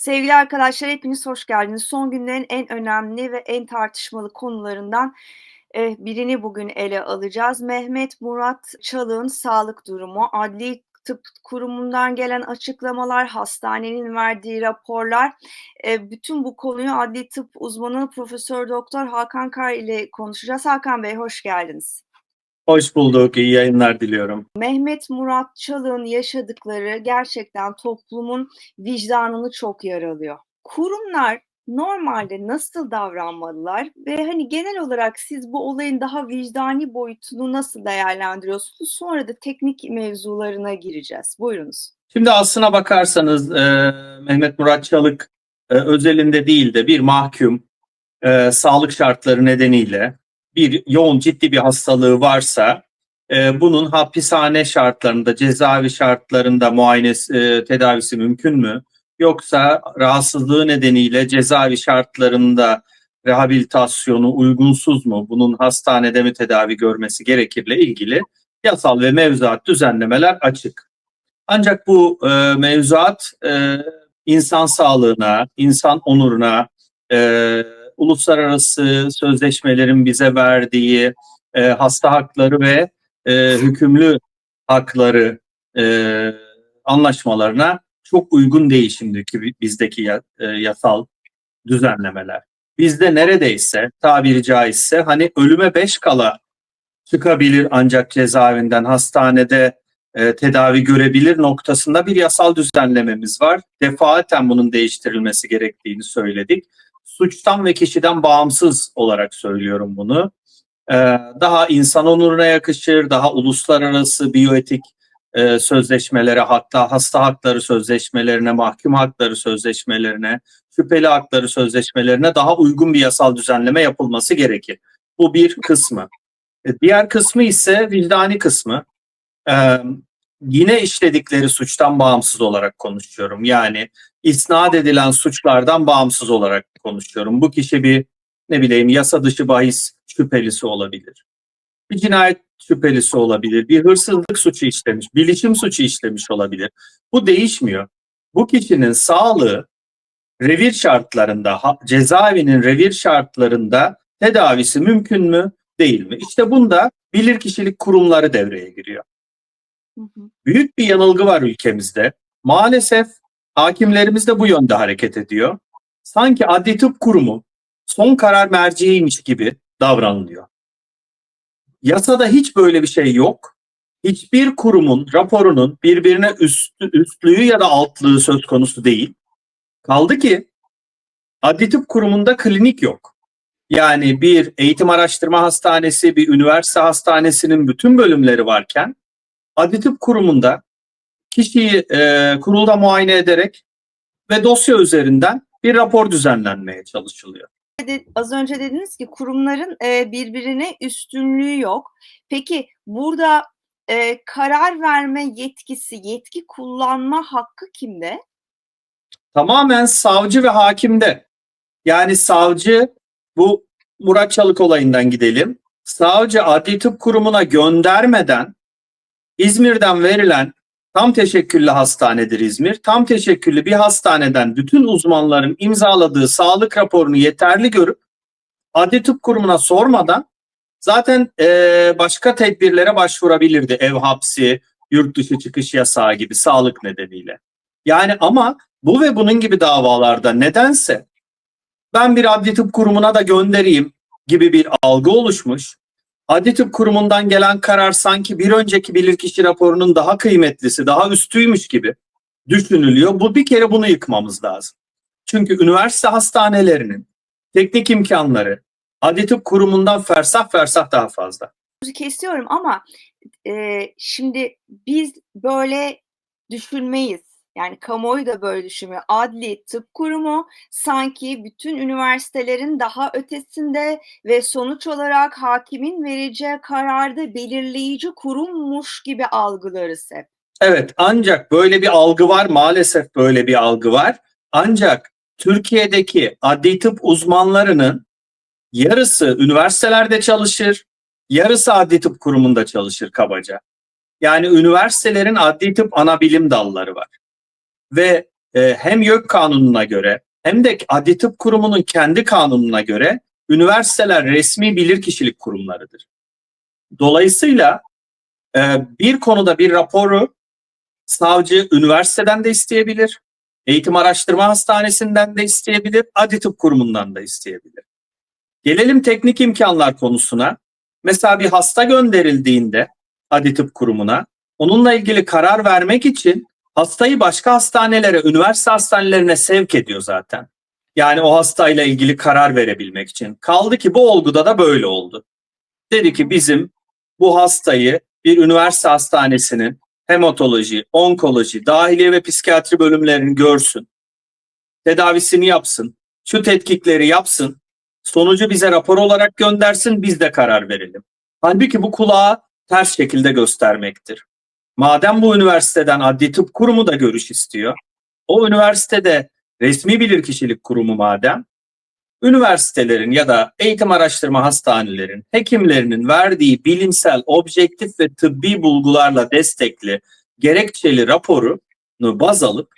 Sevgili arkadaşlar hepiniz hoş geldiniz. Son günlerin en önemli ve en tartışmalı konularından eh, birini bugün ele alacağız. Mehmet Murat Çalık'ın sağlık durumu, adli tıp kurumundan gelen açıklamalar, hastanenin verdiği raporlar, e, bütün bu konuyu adli tıp uzmanı Profesör Doktor Hakan Kar ile konuşacağız. Hakan Bey hoş geldiniz. Hoş bulduk, iyi yayınlar diliyorum. Mehmet Murat Çalık'ın yaşadıkları gerçekten toplumun vicdanını çok yaralıyor. Kurumlar normalde nasıl davranmalılar ve hani genel olarak siz bu olayın daha vicdani boyutunu nasıl değerlendiriyorsunuz? Sonra da teknik mevzularına gireceğiz. Buyurunuz. Şimdi aslına bakarsanız e, Mehmet Murat Çalık e, özelinde değil de bir mahkum e, sağlık şartları nedeniyle bir yoğun ciddi bir hastalığı varsa e, bunun hapishane şartlarında, cezaevi şartlarında muayenesi, e, tedavisi mümkün mü? Yoksa rahatsızlığı nedeniyle cezaevi şartlarında rehabilitasyonu uygunsuz mu? Bunun hastanede mi tedavi görmesi gerekirle ilgili yasal ve mevzuat düzenlemeler açık. Ancak bu e, mevzuat e, insan sağlığına, insan onuruna, e, uluslararası sözleşmelerin bize verdiği e, hasta hakları ve e, hükümlü hakları e, anlaşmalarına çok uygun değil şimdiki bizdeki ya, e, yasal düzenlemeler. Bizde neredeyse tabiri caizse hani ölüme beş kala çıkabilir ancak cezaevinden hastanede e, tedavi görebilir noktasında bir yasal düzenlememiz var. Defaten bunun değiştirilmesi gerektiğini söyledik. Suçtan ve kişiden bağımsız olarak söylüyorum bunu. E, daha insan onuruna yakışır, daha uluslararası biyoetik e, sözleşmelere hatta hasta hakları sözleşmelerine, mahkum hakları sözleşmelerine, şüpheli hakları sözleşmelerine daha uygun bir yasal düzenleme yapılması gerekir. Bu bir kısmı. E, Diğer kısmı ise vicdani kısmı. Ee, yine işledikleri suçtan bağımsız olarak konuşuyorum. Yani isnat edilen suçlardan bağımsız olarak konuşuyorum. Bu kişi bir ne bileyim yasa dışı bahis şüphelisi olabilir. Bir cinayet şüphelisi olabilir. Bir hırsızlık suçu işlemiş, bilişim suçu işlemiş olabilir. Bu değişmiyor. Bu kişinin sağlığı revir şartlarında, cezaevinin revir şartlarında tedavisi mümkün mü, değil mi? İşte bunda bilirkişilik kurumları devreye giriyor. Büyük bir yanılgı var ülkemizde. Maalesef hakimlerimiz de bu yönde hareket ediyor. Sanki adli tıp kurumu son karar merciğiymiş gibi davranılıyor. Yasada hiç böyle bir şey yok. Hiçbir kurumun raporunun birbirine üstü, üstlüğü ya da altlığı söz konusu değil. Kaldı ki adli tıp kurumunda klinik yok. Yani bir eğitim araştırma hastanesi, bir üniversite hastanesinin bütün bölümleri varken adli tıp kurumunda kişiyi e, kurulda muayene ederek ve dosya üzerinden bir rapor düzenlenmeye çalışılıyor. Az önce dediniz ki kurumların e, birbirine üstünlüğü yok. Peki burada e, karar verme yetkisi, yetki kullanma hakkı kimde? Tamamen savcı ve hakimde. Yani savcı bu Murat Çalık olayından gidelim. Savcı adli tıp kurumuna göndermeden İzmir'den verilen tam teşekküllü hastanedir İzmir. Tam teşekküllü bir hastaneden bütün uzmanların imzaladığı sağlık raporunu yeterli görüp adli tıp kurumuna sormadan zaten eee, başka tedbirlere başvurabilirdi. Ev hapsi, yurt dışı çıkış yasağı gibi sağlık nedeniyle. Yani ama bu ve bunun gibi davalarda nedense ben bir adli tıp kurumuna da göndereyim gibi bir algı oluşmuş. Adli tıp kurumundan gelen karar sanki bir önceki bilirkişi raporunun daha kıymetlisi, daha üstüymüş gibi düşünülüyor. Bu bir kere bunu yıkmamız lazım. Çünkü üniversite hastanelerinin teknik imkanları adli tıp kurumundan fersah fersah daha fazla. Kesiyorum ama e, şimdi biz böyle düşünmeyiz. Yani kamuoyu da böyle düşünmüyor. Adli tıp kurumu sanki bütün üniversitelerin daha ötesinde ve sonuç olarak hakimin vereceği kararda belirleyici kurummuş gibi algılarız hep. Evet ancak böyle bir algı var maalesef böyle bir algı var. Ancak Türkiye'deki adli tıp uzmanlarının yarısı üniversitelerde çalışır, yarısı adli tıp kurumunda çalışır kabaca. Yani üniversitelerin adli tıp ana bilim dalları var. Ve e, hem YÖK kanununa göre hem de Adli Tıp Kurumu'nun kendi kanununa göre üniversiteler resmi bilirkişilik kurumlarıdır. Dolayısıyla e, bir konuda bir raporu savcı üniversiteden de isteyebilir, eğitim araştırma hastanesinden de isteyebilir, Adli Tıp Kurumu'ndan da isteyebilir. Gelelim teknik imkanlar konusuna. Mesela bir hasta gönderildiğinde Adli Tıp Kurumu'na onunla ilgili karar vermek için hastayı başka hastanelere, üniversite hastanelerine sevk ediyor zaten. Yani o hastayla ilgili karar verebilmek için. Kaldı ki bu olguda da böyle oldu. Dedi ki bizim bu hastayı bir üniversite hastanesinin hematoloji, onkoloji, dahiliye ve psikiyatri bölümlerini görsün. Tedavisini yapsın. Şu tetkikleri yapsın. Sonucu bize rapor olarak göndersin biz de karar verelim. Halbuki bu kulağa ters şekilde göstermektir. Madem bu üniversiteden adli tıp kurumu da görüş istiyor. O üniversitede resmi bilirkişilik kurumu madem üniversitelerin ya da eğitim araştırma hastanelerin hekimlerinin verdiği bilimsel, objektif ve tıbbi bulgularla destekli gerekçeli raporunu baz alıp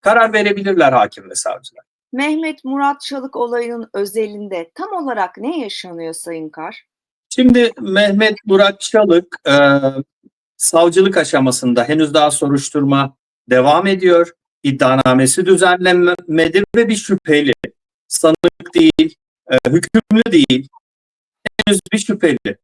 karar verebilirler hakim ve savcılar. Mehmet Murat Çalık olayının özelinde tam olarak ne yaşanıyor Sayın Kar? Şimdi Mehmet Murat Çalık e, savcılık aşamasında henüz daha soruşturma devam ediyor. İddianamesi düzenlenmedi ve bir şüpheli. Sanık değil, e, hükümlü değil, henüz bir şüpheli.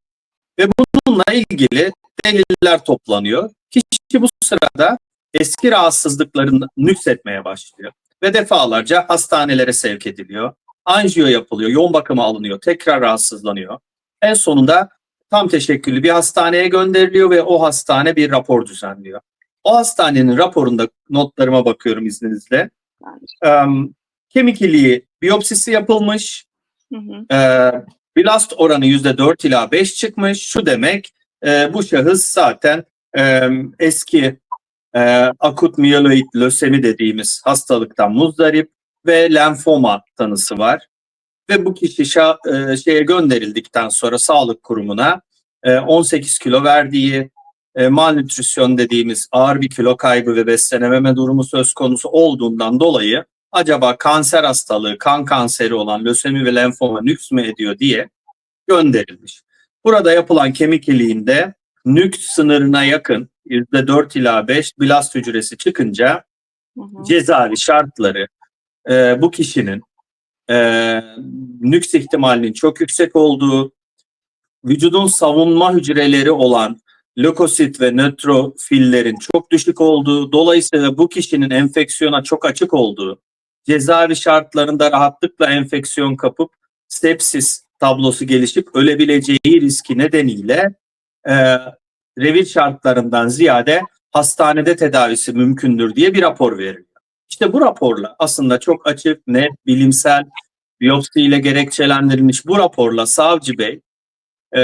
Ve bununla ilgili deliller toplanıyor. Kişi bu sırada eski rahatsızlıklarını nüksetmeye başlıyor. Ve defalarca hastanelere sevk ediliyor. Anjiyo yapılıyor, yoğun bakıma alınıyor, tekrar rahatsızlanıyor. En sonunda tam teşekküllü bir hastaneye gönderiliyor ve o hastane bir rapor düzenliyor. O hastanenin raporunda notlarıma bakıyorum izninizle. Um, kemik iliği biyopsisi yapılmış. Hı hı. E, blast oranı %4 ila 5 çıkmış. Şu demek e, bu şahıs zaten e, eski e, akut miyeloid lösemi dediğimiz hastalıktan muzdarip ve lenfoma tanısı var. Ve bu kişi şa- e, şeye gönderildikten sonra sağlık kurumuna e, 18 kilo verdiği e, malnütrisyon dediğimiz ağır bir kilo kaybı ve beslenememe durumu söz konusu olduğundan dolayı acaba kanser hastalığı, kan kanseri olan lösemi ve lenfoma nüks mü ediyor diye gönderilmiş. Burada yapılan kemik iliğinde nüks sınırına yakın %4 ila 5 blast hücresi çıkınca Hı hı. cezaevi şartları e, bu kişinin e, nüks ihtimalinin çok yüksek olduğu, vücudun savunma hücreleri olan lökosit ve nötrofillerin çok düşük olduğu, dolayısıyla bu kişinin enfeksiyona çok açık olduğu, cezaevi şartlarında rahatlıkla enfeksiyon kapıp sepsis tablosu gelişip ölebileceği riski nedeniyle e, revir şartlarından ziyade hastanede tedavisi mümkündür diye bir rapor veriliyor. İşte bu raporla aslında çok açık, net, bilimsel, biyopsiyle gerekçelendirilmiş bu raporla savcı bey e,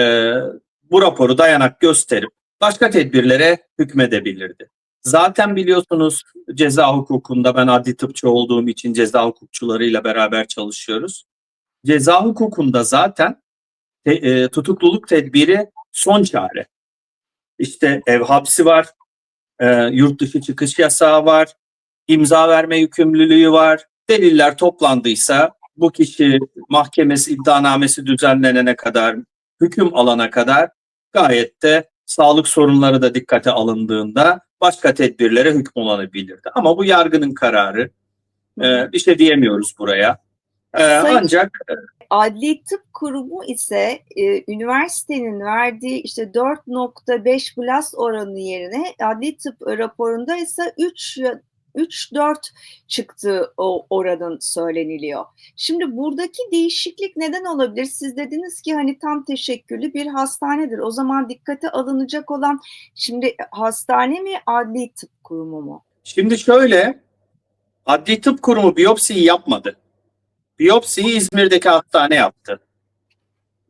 bu raporu dayanak gösterip başka tedbirlere hükmedebilirdi. Zaten biliyorsunuz ceza hukukunda ben adli tıpçı olduğum için ceza hukukçularıyla beraber çalışıyoruz. Ceza hukukunda zaten te- e, tutukluluk tedbiri son çare. İşte ev hapsi var, e, yurt dışı çıkış yasağı var, imza verme yükümlülüğü var. Deliller toplandıysa bu kişi mahkemesi iddianamesi düzenlenene kadar, hüküm alana kadar gayet de sağlık sorunları da dikkate alındığında başka tedbirlere hükmolunabilirdi. Ama bu yargının kararı. E, bir şey diyemiyoruz buraya. E, Sayın- ancak Adli Tıp Kurumu ise e, üniversitenin verdiği işte 4.5 blast oranı yerine adli tıp raporunda ise 3 3-4 çıktığı o oranın söyleniliyor. Şimdi buradaki değişiklik neden olabilir? Siz dediniz ki hani tam teşekküllü bir hastanedir. O zaman dikkate alınacak olan şimdi hastane mi adli tıp kurumu mu? Şimdi şöyle, Adli Tıp Kurumu biyopsiyi yapmadı. Biyopsiyi İzmir'deki hastane yaptı.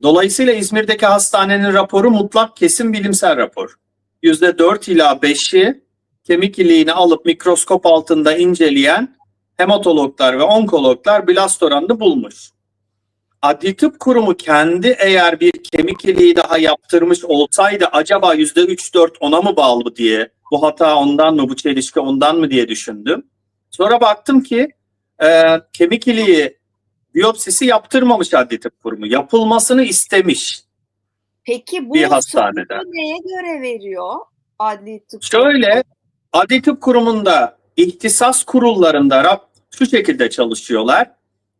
Dolayısıyla İzmir'deki hastanenin raporu mutlak kesin bilimsel rapor. %4 ila 5'i kemik iliğini alıp mikroskop altında inceleyen hematologlar ve onkologlar blast oranını bulmuş. Adli Tıp Kurumu kendi eğer bir kemik iliği daha yaptırmış olsaydı acaba %3-4 ona mı bağlı diye bu hata ondan mı bu çelişki ondan mı diye düşündüm. Sonra baktım ki e, kemik iliği biyopsisi yaptırmamış adli tıp kurumu. Yapılmasını istemiş. Peki bu Bir hastanede. neye göre veriyor adli tıp? Şöyle adli tıp kurumunda ihtisas kurullarında rap, şu şekilde çalışıyorlar.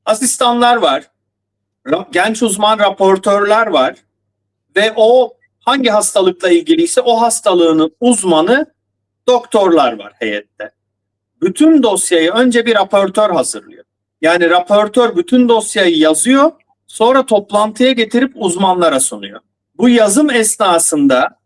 Asistanlar var. genç uzman raportörler var. Ve o hangi hastalıkla ilgiliyse o hastalığının uzmanı doktorlar var heyette. Bütün dosyayı önce bir raportör hazırlıyor. Yani raportör bütün dosyayı yazıyor, sonra toplantıya getirip uzmanlara sunuyor. Bu yazım esnasında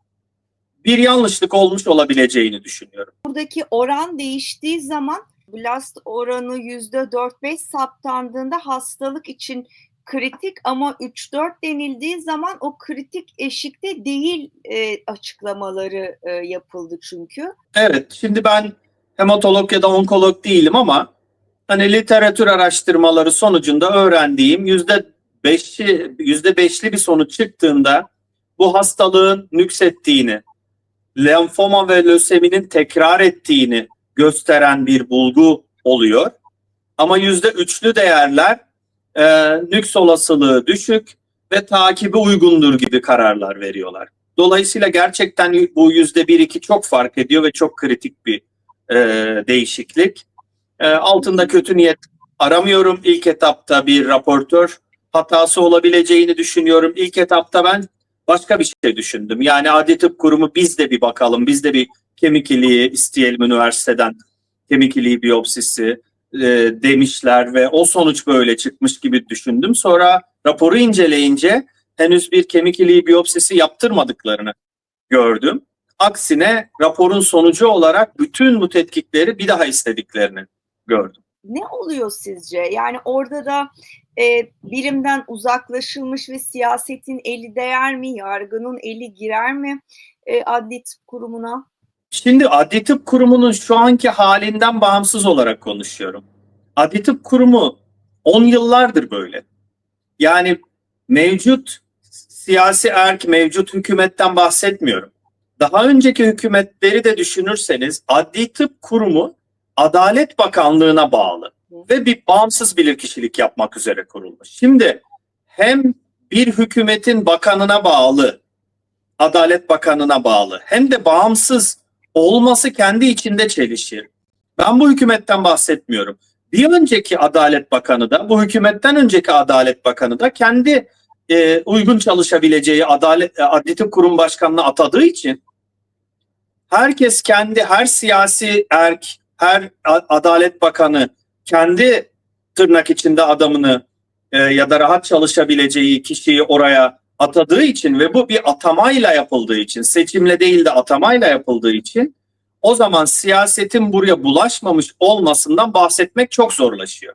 bir yanlışlık olmuş olabileceğini düşünüyorum. Buradaki oran değiştiği zaman blast oranı %4-5 saptandığında hastalık için kritik ama 3-4 denildiği zaman o kritik eşikte değil e, açıklamaları e, yapıldı çünkü. Evet, şimdi ben hematolog ya da onkolog değilim ama hani literatür araştırmaları sonucunda öğrendiğim yüzde beşi, yüzde beşli bir sonuç çıktığında bu hastalığın nüksettiğini, lenfoma ve löseminin tekrar ettiğini gösteren bir bulgu oluyor. Ama yüzde üçlü değerler e, nüks olasılığı düşük ve takibi uygundur gibi kararlar veriyorlar. Dolayısıyla gerçekten bu yüzde bir iki çok fark ediyor ve çok kritik bir e, değişiklik. E, altında kötü niyet aramıyorum. İlk etapta bir raportör hatası olabileceğini düşünüyorum. İlk etapta ben başka bir şey düşündüm. Yani Adli Tıp Kurumu biz de bir bakalım, biz de bir kemik iliği isteyelim üniversiteden. Kemik iliği biyopsisi e, demişler ve o sonuç böyle çıkmış gibi düşündüm. Sonra raporu inceleyince henüz bir kemik iliği biyopsisi yaptırmadıklarını gördüm. Aksine raporun sonucu olarak bütün bu tetkikleri bir daha istediklerini gördüm. Ne oluyor sizce? Yani orada da e, bilimden uzaklaşılmış ve siyasetin eli değer mi, yargının eli girer mi e, adli tıp kurumuna? Şimdi Adli Tıp Kurumu'nun şu anki halinden bağımsız olarak konuşuyorum. Adli Tıp Kurumu 10 yıllardır böyle. Yani mevcut siyasi erk, mevcut hükümetten bahsetmiyorum. Daha önceki hükümetleri de düşünürseniz Adli Tıp Kurumu Adalet Bakanlığı'na bağlı ve bir bağımsız bilirkişilik yapmak üzere kurulmuş. Şimdi hem bir hükümetin bakanına bağlı, Adalet Bakanı'na bağlı hem de bağımsız olması kendi içinde çelişir. Ben bu hükümetten bahsetmiyorum. Bir önceki Adalet Bakanı da, bu hükümetten önceki Adalet Bakanı da kendi e, uygun çalışabileceği Adalet e, Adli Kurum Başkanı'na atadığı için herkes kendi, her siyasi erk, her Adalet Bakanı kendi tırnak içinde adamını e, ya da rahat çalışabileceği kişiyi oraya atadığı için ve bu bir atamayla yapıldığı için, seçimle değil de atamayla yapıldığı için o zaman siyasetin buraya bulaşmamış olmasından bahsetmek çok zorlaşıyor.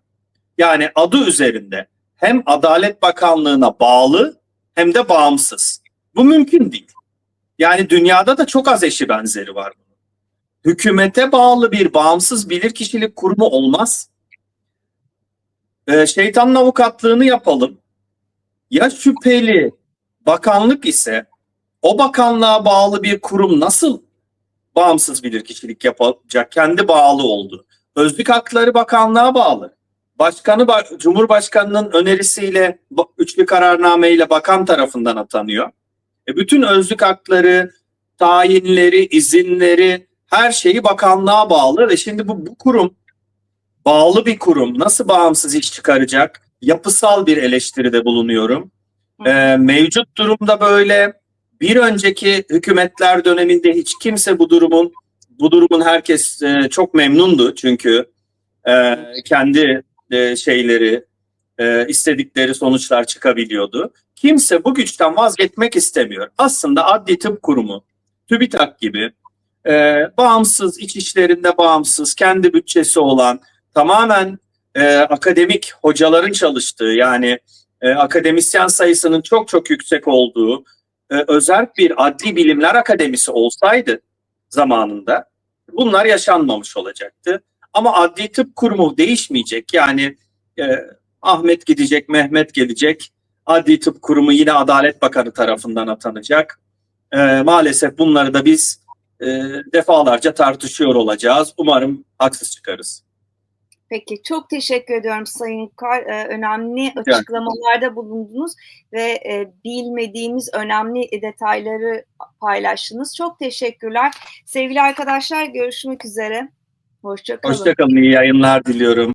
Yani adı üzerinde hem Adalet Bakanlığı'na bağlı hem de bağımsız. Bu mümkün değil. Yani dünyada da çok az eşi benzeri var. Hükümete bağlı bir bağımsız bilirkişilik kurumu olmaz. Ee, şeytanın avukatlığını yapalım. Ya şüpheli bakanlık ise o bakanlığa bağlı bir kurum nasıl bağımsız bilirkişilik yapacak? Kendi bağlı oldu. Özlük Hakları Bakanlığa bağlı. Başkanı ba- Cumhurbaşkanının önerisiyle üçlü kararnameyle bakan tarafından atanıyor. E bütün özlük hakları, tayinleri, izinleri her şeyi bakanlığa bağlı ve şimdi bu, bu kurum bağlı bir kurum nasıl bağımsız iş çıkaracak? Yapısal bir eleştiride bulunuyorum. Ee, mevcut durumda böyle bir önceki hükümetler döneminde hiç kimse bu durumun bu durumun herkes e, çok memnundu çünkü e, kendi e, şeyleri e, istedikleri sonuçlar çıkabiliyordu. Kimse bu güçten vazgeçmek istemiyor. Aslında Adli Tıp Kurumu, TÜBİTAK gibi e, bağımsız, iç işlerinde bağımsız, kendi bütçesi olan, tamamen e, akademik hocaların çalıştığı yani e, akademisyen sayısının çok çok yüksek olduğu e, özel bir adli bilimler akademisi olsaydı zamanında bunlar yaşanmamış olacaktı. Ama adli tıp kurumu değişmeyecek. Yani e, Ahmet gidecek, Mehmet gelecek. Adli tıp kurumu yine Adalet Bakanı tarafından atanacak. E, maalesef bunları da biz e, defalarca tartışıyor olacağız. Umarım haksız çıkarız. Peki çok teşekkür ediyorum Sayın Kar. Ee, önemli açıklamalarda bulundunuz ve e, bilmediğimiz önemli detayları paylaştınız. Çok teşekkürler. Sevgili arkadaşlar görüşmek üzere. Hoşçakalın. Hoşçakalın, iyi yayınlar diliyorum.